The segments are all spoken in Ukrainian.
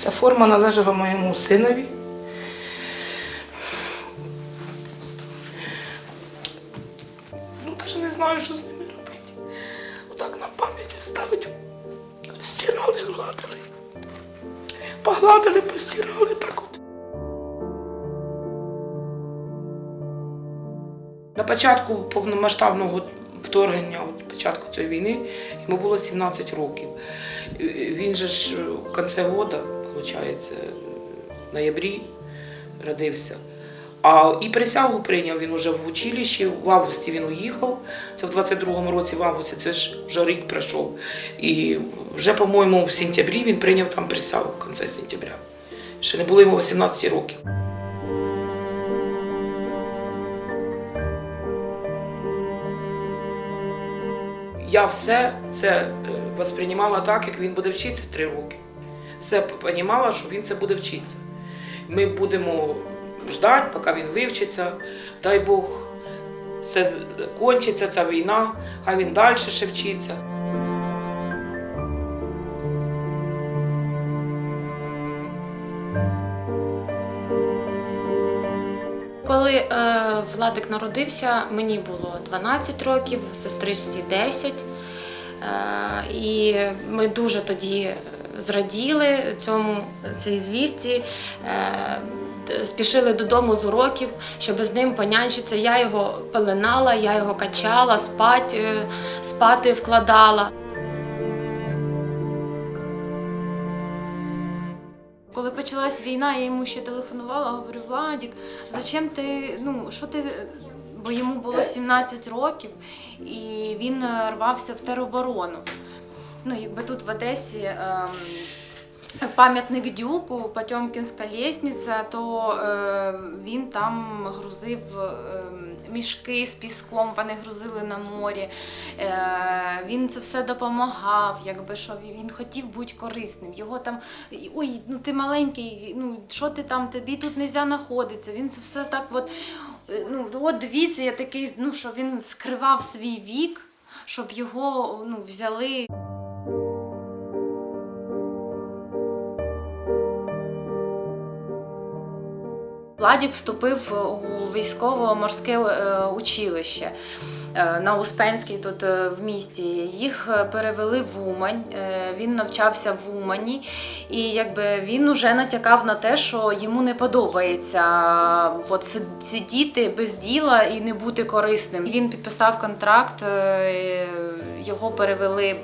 Ця форма належала моєму синові. Ну, навіть не знаю, що з ними робити. Отак на пам'яті ставить. Стирали, гладили. Погладили, постирали так от. На початку повномасштабного вторгнення, от початку цієї війни, йому було 17 років. Він же ж е, в кінці року, виходить, в ноябрі родився. А і присягу прийняв він уже в училищі. В августі він уїхав. Це в 22-му році, в августі, це ж вже рік пройшов. І вже, по-моєму, в сентябрі він прийняв там присягу в кінці сентября. Ще не було йому 18 років. Я все це е, восприймала так, як він буде вчитися три роки. Все розуміла, що він це буде вчитися. Ми будемо ждати, поки він вивчиться. Дай Бог, все кончиться, ця війна, хай він далі ще вчиться. Коли е, Владик народився, мені було 12 років, сестричці 10. Е, і ми дуже тоді зраділи цьому цій звісті. Е, Спішили додому з уроків, щоб з ним понянчитися. Я його пеленала, я його качала, спать, е, спати вкладала. Коли почалась війна, я йому ще телефонувала, говорю, Владік, зачем ти, ну, що ти. Бо йому було 17 років, і він е, рвався в тероборону. Ну, якби тут в Одесі ем, пам'ятник Дюку, Потьомкінська лісниця, то е, він там грузив ем, мішки з піском, вони грузили на морі. Е, він це все допомагав, якби що він хотів бути корисним. Його там ой, ну ти маленький, ну що ти там, тобі тут не можна знаходитися. Він це все так, от, е, ну от дивіться, я такий, ну що він скривав свій вік, щоб його ну, взяли. Владік вступив у військово-морське е, училище е, на Успенській тут е, в місті. Їх перевели в Умань. Він навчався в Умані, і якби він уже натякав на те, що йому не подобається от, сидіти без діла і не бути корисним. Він підписав контракт, його перевели.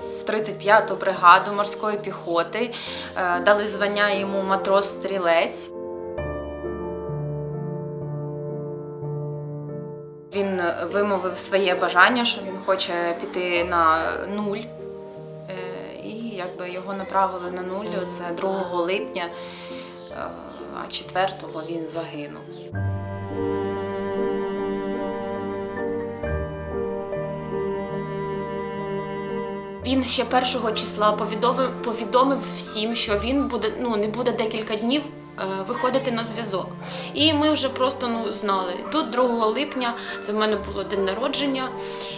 В 35-ту бригаду морської піхоти, е, дали звання йому матрос-стрілець. Він вимовив своє бажання, що він хоче піти на нуль. Е, І якби його направили на нуль. Це 2 липня, е, а 4-го він загинув. Він ще першого числа повідомив, повідомив всім, що він буде ну не буде декілька днів е, виходити на зв'язок. І ми вже просто ну знали. Тут 2 липня це в мене було день народження,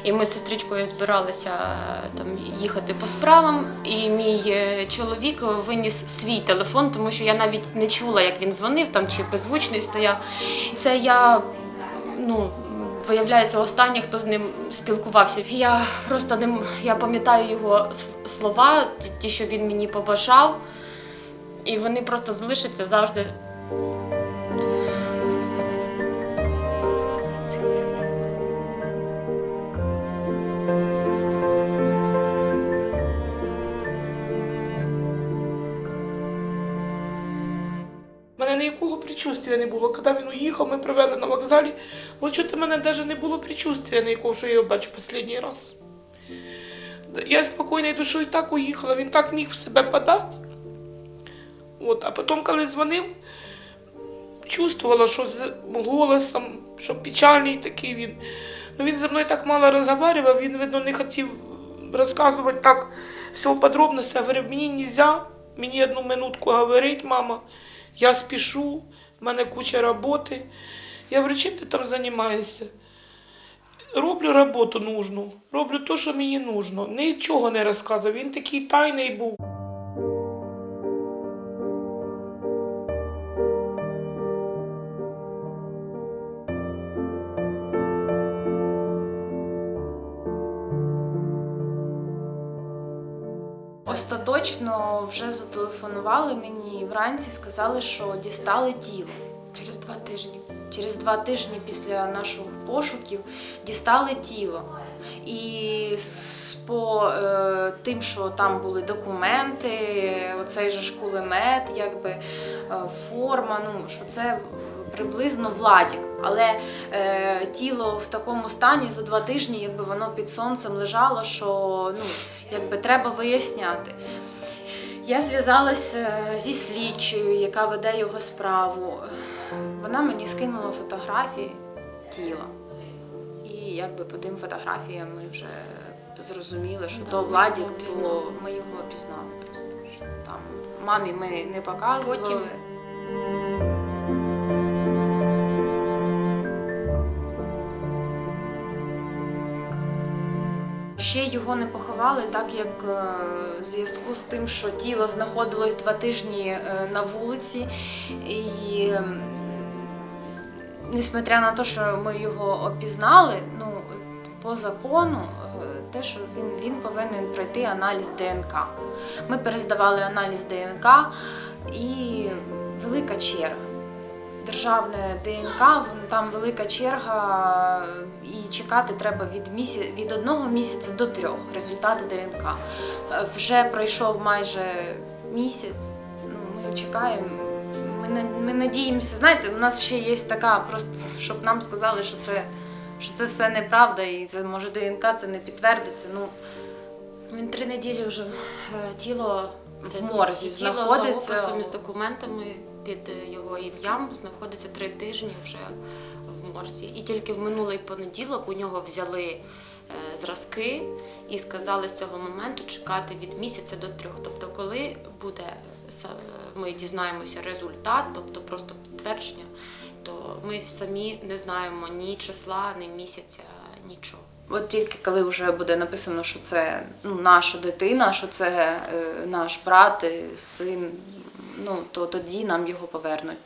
і ми з сестричкою збиралися е, там їхати по справам. І мій е, чоловік виніс свій телефон, тому що я навіть не чула, як він дзвонив там чи беззвучний стояв. Це я ну. Виявляється, останній, хто з ним спілкувався. Я просто не я пам'ятаю його слова, ті, що він мені побажав, і вони просто залишаться завжди. Мене предчувствия не було. Коли він уїхав, ми привели на вокзалі. От мене навіть не було предчувствия ніякого, що я його бачу останній раз. Я спокійною душою так уїхала, він так міг в себе подати. От, а потім, коли дзвонив, чувствувала, що з голосом, що печальний такий він. Ну він зі мною так мало розмовляв, він, видно, не хотів розказувати так все в подробностях. Я говорив, мені не можна, мені одну минутку говорить, мама. Я спішу, в мене куча роботи. Я говорю, чим ти там займаєшся? Роблю роботу нужну, роблю те, що мені нужно. Нічого не розказував. Він такий тайний був. Остаточно вже зателефонували мені вранці, сказали, що дістали тіло. Через два тижні. Через два тижні після наших пошуків дістали тіло. І по е, тим, що там були документи, оцей же ж кулемет, якби е, форма, ну що це приблизно Владік. Але е, тіло в такому стані за два тижні, якби воно під сонцем лежало, що ну, якби треба виясняти. Я зв'язалася зі слідчою, яка веде його справу. Вона мені скинула фотографії тіла. І якби по тим фотографіям ми вже зрозуміли, що то Владік було. Ми його пізнали просто. Що там мамі ми не показували. Потім його не поховали, так як е, в зв'язку з тим, що тіло знаходилось два тижні е, на вулиці, і несмотря на те, що ми його опізнали, ну по закону, е, те, що він, він повинен пройти аналіз ДНК. Ми перездавали аналіз ДНК і велика черга. Державне ДНК, там велика черга, і чекати треба від місяця від одного місяця до трьох результати ДНК. Е, Вже пройшов майже місяць. Ну, ми чекаємо. Ми, ми надіємося, знаєте, у нас ще є така, просто щоб нам сказали, що це, що це все неправда, і це може ДНК це не підтвердиться. Ну, він три неділі вже е, тіло В морзі знаходиться. із документами під е, його ім'ям знаходиться три тижні вже в морзі. І тільки в минулий понеділок у нього взяли е, зразки і сказали з цього моменту чекати від місяця до трьох. Тобто, коли буде ми дізнаємося результат, тобто просто підтвердження, то ми самі не знаємо ні числа, ні місяця, нічого. От тільки коли вже буде написано, що це ну, наша дитина, що це е, наш брат, син, ну то тоді нам його повернуть.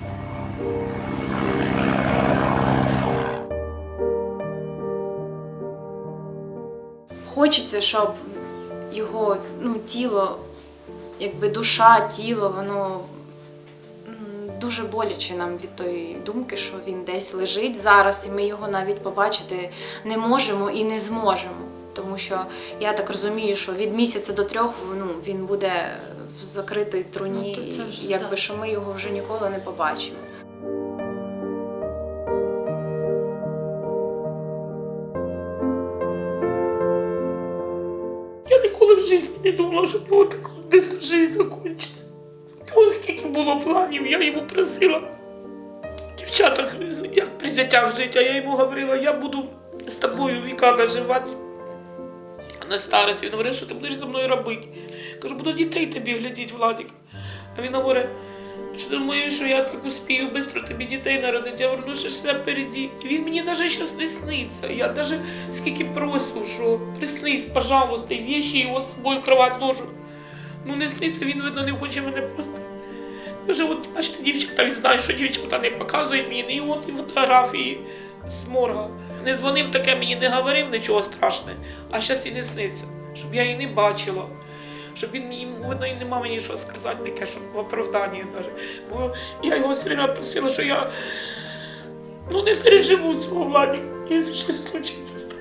Хочеться, щоб його ну, тіло, якби душа, тіло, воно дуже боляче нам від тої думки, що він десь лежить зараз, і ми його навіть побачити не можемо і не зможемо. Тому що я так розумію, що від місяця до трьох ну, він буде в закритій труні, Ну, це вже якби так. що ми його вже ніколи не побачимо. Я ніколи в житті не думала, що було так десь життя закінчиться. Ось скільки було планів, я йому просила. Дівчата, як при зятях жити, а я йому говорила, я буду з тобою віками живати. На старості. Він говорить, що ти будеш зі мною робити. Кажу, буду дітей тобі глядіть, Владик. А він говорить, що думаєш, що я так успію швидко тобі дітей народити. Я говорю, ну що все впереді. І він мені навіть зараз не сниться. Я навіть скільки просю, що приснись, пожалуйста, і вещи його з собою в кровать ложу. Ну не сниться, він, видно, не хоче мене просто. Каже, от бачите, дівчата, він знає, що дівчата не показують мені, і от і фотографії з морга. Не дзвонив таке, мені не говорив нічого страшне, а зараз і не сниться, щоб я її не бачила. Щоб він мені, воно і нема мені що сказати таке, щоб в оправданні навіть. Бо я його все время просила, що я ну, не переживу цього владі, якщо щось случиться.